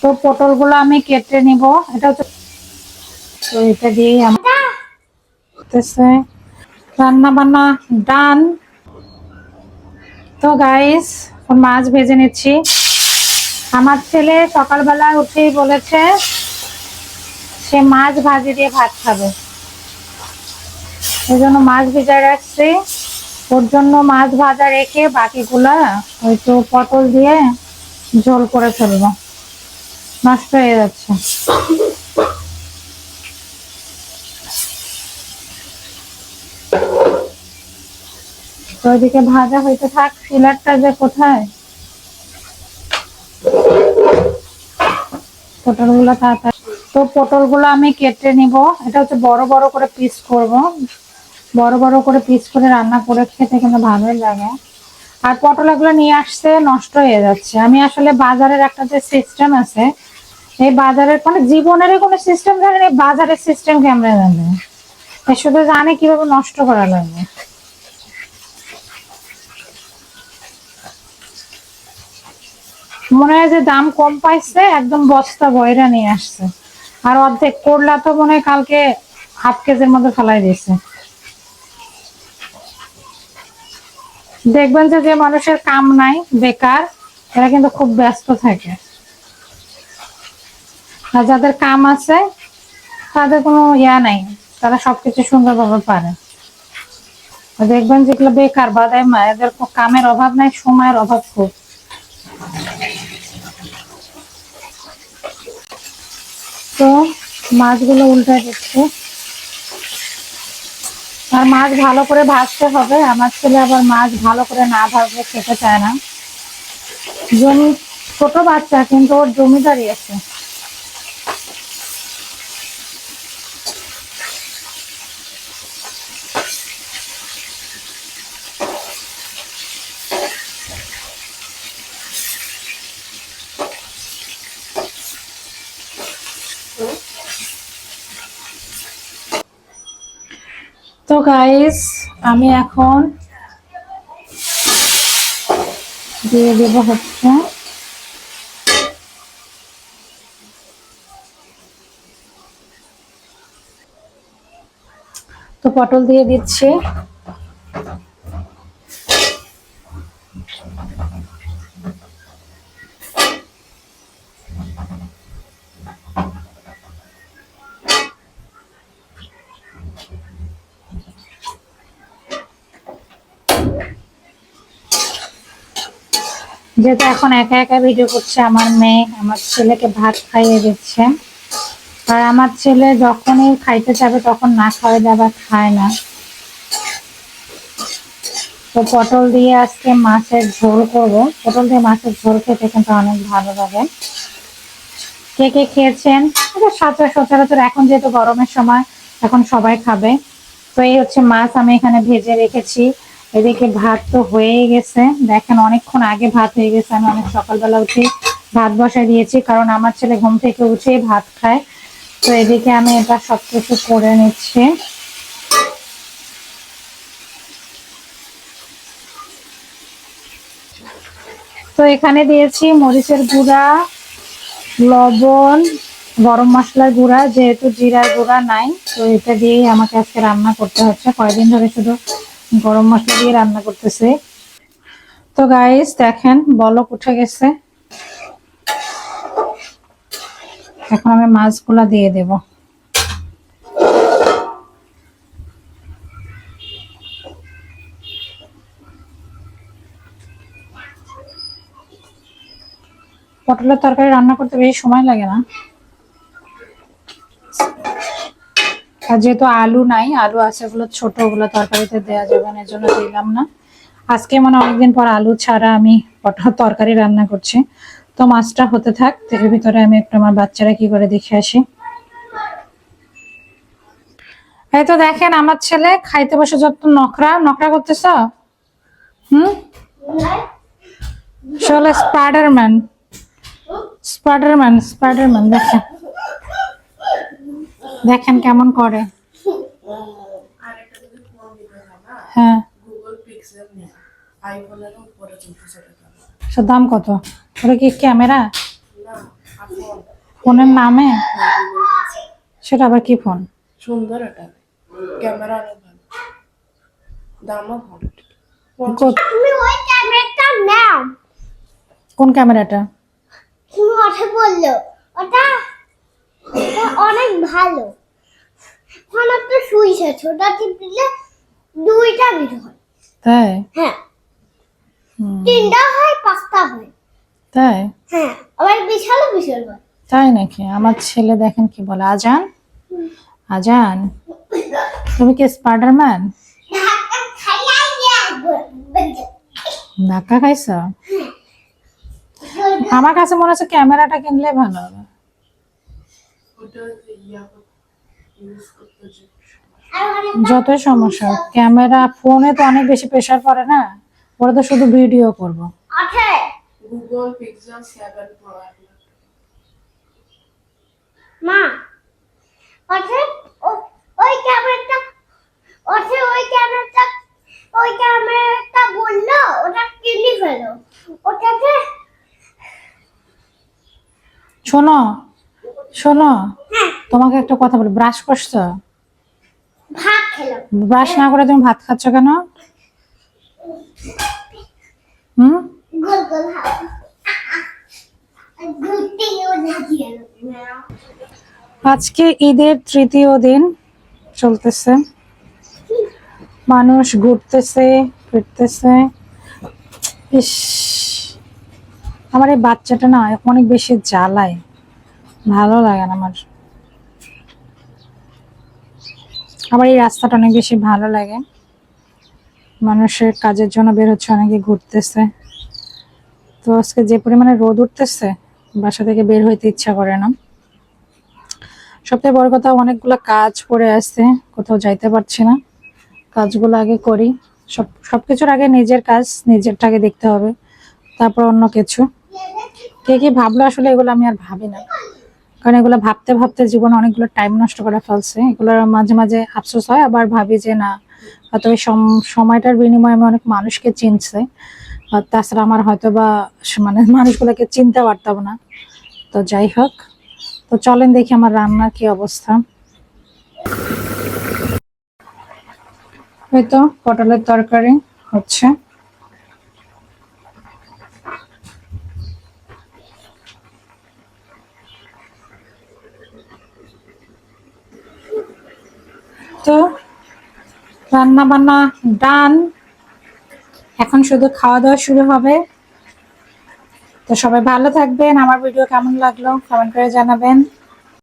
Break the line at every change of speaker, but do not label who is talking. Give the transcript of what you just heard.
তো পটলগুলো আমি কেটে নিব। এটা তো এটা দিয়েই আমার করতেছে রান্না বান্না ডান। তো গাইস মাছ ভেজে নিচ্ছি। আমার ছেলে সকালবেলা উঠেই বলেছে সে মাছ ভাজি দিয়ে ভাত খাবে। এই জন্য মাছ ভেজে রাখছি। ওর জন্য মাছ ভাজা রেখে বাকিগুলা ওই তো পটল দিয়ে ঝোল করে ফেলব। নষ্ট হয়ে যাচ্ছে। তো ওইদিকে ভাজা হইতে থাক পিলারটা যে কোথায়? পটলগুলো তাড়াতাড়ি তো পটলগুলো আমি কেটে নিব। এটা হচ্ছে বড় বড় করে পিস করব। বড় বড় করে পিস করে রান্না করে খেতে কিন্তু ভালোই লাগে। আর পটল এগুলো নিয়ে আসছে নষ্ট হয়ে যাচ্ছে। আমি আসলে বাজারের একটা যে সিস্টেম আছে এই বাজারের মানে জীবনেরই কোনো সিস্টেম জানেন এই বাজারের সিস্টেম কেমন জানে শুধু জানে কীভাবে নষ্ট করা লাগবে মনে হয় যে দাম কম পাইছে, একদম বস্তা বয়রা নিয়ে আসছে। আর অর্ধেক করলা তো মনে হয় কালকে হাফ কেজির মধ্যে ফেলাই দিয়েছে। দেখবেন যে যে মানুষের কাম নাই, বেকার, এরা কিন্তু খুব ব্যস্ত থাকে। আর যাদের কাম আছে, তাদের কোনো ইয়া নাই। তারা সবকিছু সুন্দরভাবে পারে। দেখবেন যেগুলো বেকার মা এদের কামের অভাব নাই, সময়ের অভাব খুব। তো মাছগুলো উল্টে দিচ্ছে। আর মাছ ভালো করে ভাজতে হবে। আমার ছেলে আবার মাছ ভালো করে না ভাজলে খেতে চায় না। জমি ছোট বাচ্চা, কিন্তু ওর জমিদারি আছে। গাইস আমি এখন দিয়ে দেব হচ্ছে তো পটল দিয়ে দিচ্ছি। যেহেতু এখন একা একা ভিডিও করছে, আমার মেয়ে আমার ছেলেকে ভাত খাইয়ে দিচ্ছে। আর আমার ছেলে যখনই খাইতে যাবে তখন না খাওয়াই আবার খায় না। তো পটল দিয়ে আজকে মাছের ঝোল করব। পটল দিয়ে মাছের ঝোল খেতে কিন্তু অনেক ভালো লাগে। কে কে খেয়েছেন? এটা সচরাচর এখন যেহেতু গরমের সময়, এখন সবাই খাবে। তো এই হচ্ছে মাছ আমি এখানে ভেজে রেখেছি। এদিকে ভাত তো হয়েই গেছে। দেখেন অনেকক্ষণ আগে ভাত হয়ে গেছে। আমি অনেক সকালবেলা উঠে ভাত বসাই দিয়েছি, কারণ আমার ছেলে ঘুম থেকে উঠেই ভাত খায়। তো এদিকে আমি এটা সবকিছু করে নিচ্ছি। তো এখানে দিয়েছি মরিচের গুঁড়া, লবণ, গরম মশলার গুঁড়া, যেহেতু জিরার গুঁড়া নাই, তো এটা দিয়েই আমাকে আজকে রান্না করতে হচ্ছে। কয়দিন ধরে শুধু গরম মশলা দিয়ে রান্না করতেছে। তো গাইস দেখেন, বলক উঠে গেছে। এখন আমি মাছগুলা দিয়ে দেব। পটলের তরকারি রান্না করতে বেশি সময় লাগে না। যেহেতু আলু নাই, আলু আছে ওগুলো ছোট, ওগুলো তরকারিতে দেওয়া যাবে না জন্য দিলাম না। আজকে মানে অনেকদিন পর আলু ছাড়া আমি পটল তরকারি রান্না করছি। তো মাছটা হতে থাক, এর ভিতরে আমি একটু আমার বাচ্চারা কি করে দেখে আসি। এই তো দেখেন, আমার ছেলে খাইতে বসে যত নখরা নখরা করতেছ? হুম? চলে স্পাইডারম্যান স্পাইডারম্যান স্পাইডারম্যান দেখেন। দেখেন কেমন করে। হ্যাঁ? সে দাম কত? ওটা কি ক্যামেরা? ফোনের নামে। সেটা আবার কি ফোন?
সুন্দর এটা। ক্যামেরা দামও ভালো।
তুমি ওই ক্যামেরাটা নাও।
কোন ক্যামেরাটা?
তুমি বলল। ওটা ভালো। আছে ওটা টিপলে দুইটা বের হয়।
তাই?
হ্যাঁ। তিনটা হয় পাঁচটা হয়।
তাই?
হ্যাঁ আবার বিশাল বিশাল হয়।
তাই নাকি? আমার ছেলে দেখেন কি বলে আজান? আজান? তুমি কি স্পাইডারম্যান? ধাক্কা খাইছ? আমার কাছে মনে হচ্ছে ক্যামেরাটা কিনলে ভালো হবে।
ওটা ইউজ করতে যে
আর অনেক
যতই সমস্যা ক্যামেরা ফোনে তো অনেক বেশি প্রেশার পড়ে না? ওরা তো শুধু ভিডিও করব।
গুগল পিক্সেল সেভেন প্রো
মা ওঠে ওই ক্যামেরাটা ওঠে ওই ক্যামেরাটা ওই ক্যামেরাটা বলল ওটা কিনে ফেলো। ওটাকে
শোনো শোনো
হ্যাঁ।
তোমাকে একটা কথা বলি ব্রাশ করছ?
ভাত
ব্রাশ না করে তুমি ভাত খাচ্ছ কেন? হুম?
গোল গোল
আজকে ঈদের তৃতীয় দিন চলতেছে। মানুষ ঘুরতেছে ফিরতেছে। ইস আমার এই বাচ্চাটা না অনেক বেশি জ্বালায়। ভালো লাগে না আমার। আমার এই রাস্তাটা অনেক বেশি ভালো লাগে। মানুষের কাজের জন্য বের হচ্ছে, অনেকে ঘুরতেছে। তো আজকে যে পরিমাণে রোদ উঠতেছে, বাসা থেকে বের হইতে ইচ্ছা করে না। সবথেকে বড় কথা, অনেকগুলো কাজ পড়ে আছে, কোথাও যাইতে পারছি না। কাজগুলো আগে করি। সব, সবকিছুর আগে নিজের কাজ নিজেরটাকে দেখতে হবে। তারপর অন্য কিছু। কে কি ভাবলো আসলে এগুলো আমি আর ভাবি না। কারণ এগুলো ভাবতে ভাবতে জীবনে অনেকগুলো টাইম নষ্ট করে ফেলছে। এগুলোর মাঝে মাঝে আফসোস হয়, আবার ভাবি যে না ওই সম- সময়টার বিনিময়ে আমি অনেক মানুষকে চিনছে। তাছাড়া আমার হয়তো বা মানে মানুষগুলোকে চিনতে পারতাম না। তো যাই হোক, তো চলেন দেখি আমার রান্নার কি অবস্থা। এই তো পটলের তরকারি হচ্ছে। তো রান্না বান্না ডান। এখন শুধু খাওয়া দাওয়া শুরু হবে। তো সবাই ভালো থাকবেন। আমার ভিডিও কেমন লাগল কমেন্ট করে জানাবেন।